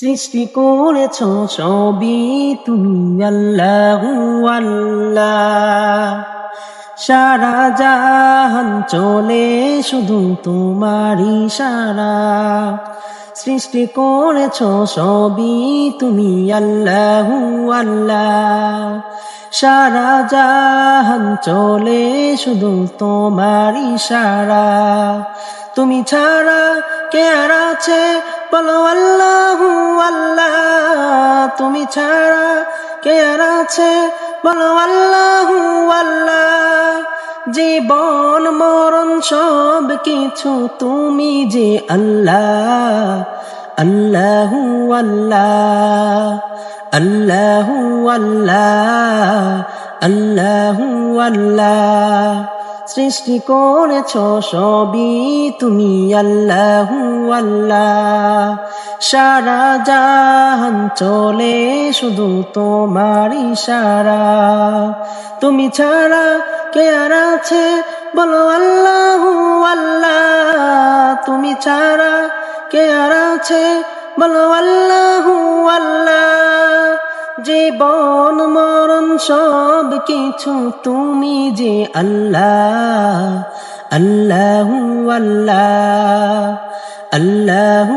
সৃষ্টি করেছ সবই তুমি, আল্লাহু আল্লাহ। সারা জাহান চলে শুধু তোমারই সারা। সৃষ্টি করেছ সবই তুমি, আল্লাহু আল্লাহ। সারা জাহান চলে শুধু তোমারই সারা। তুমি ছাড়া কে আর আছে? বলো আল্লাহু আল্লাহ, তুমি ছাড়া কে আর আছে? বলো আল্লাহু আল্লাহ, জীবন, মরণ সব কিছু তুমি যে আল্লাহ। আল্লাহু আল্লাহ আল্লাহু আল্লাহ আল্লাহু আল্লাহ। সৃষ্টি করেছ সবই তুমি, আল্লাহু আল্লাহ। সারা জাহান চলে শুধু তোমার ইশারা তুমি ছাড়া কে আর আছে? বলো, আল্লাহু আল্লাহ। তুমি ছাড়া কে আর আছে? বলো, আল্লাহু আল্লাহ। জীবন মরণ সব কিছু তুমি যে আল্লাহ আল্লাহ আল্লাহ আল্লাহ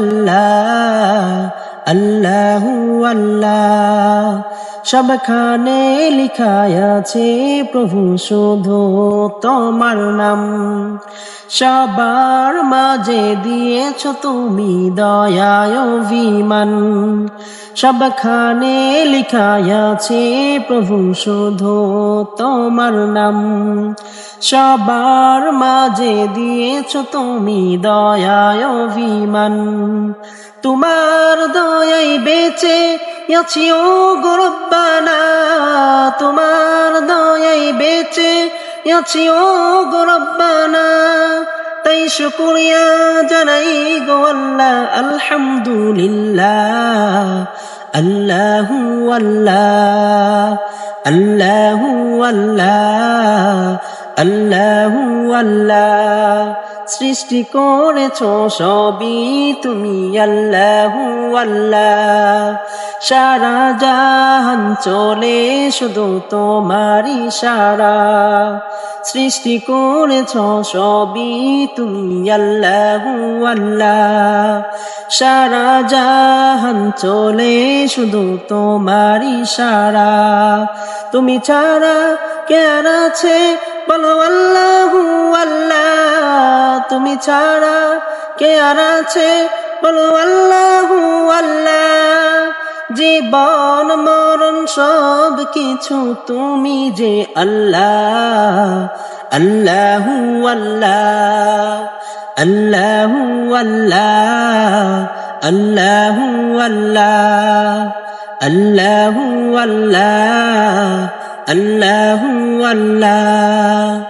আল্লাহ আল্লাহ আল্লাহ। সবখানে লিখায় আছে, প্রভু শুধু তোমার নাম। সবার মাঝে দিয়েছ তুমি দয়ায় অভিমান। সবখানে লিখায় আছে, প্রভু শুধু তোমার নাম। সবার মাঝে দিয়েছ তুমি দয়ায় অভিমান। তোমার দয়াই বেঁচে গরব্বানা তোমার দয়াই বেঁচে আছি, ও গরব্বানা তাই শুকুরিয়া জানাই গো আল্লাহ, আলহামদুলিল্লাহ, আল্লাহু আল্লাহ আল্লাহু আল্লাহ আল্লাহু আল্লাহ। সৃষ্টি করেছ সবই তুমি, আল্লাহু আল্লাহ। সারা জাহান চলে শুধু তোমারই সারা। সৃষ্টি করেছ সবই তুমি, আল্লাহ আল্লাহ। সারা জাহান চলে শুধু তোমারই সারা। তুমি ছাড়া কে আর আছে? বলো, আল্লাহু আল্লাহ। ছাড়া কে আর আছে? বলো, আল্লাহু আল্লাহ। জীবন, মরণ সব কিছু তুমি যে আল্লাহ। আল্লাহু আল্লাহ। আল্লাহু আল্লাহ। আল্লাহু আল্লাহ। আল্লাহু আল্লাহ। আল্লাহু আল্লাহ।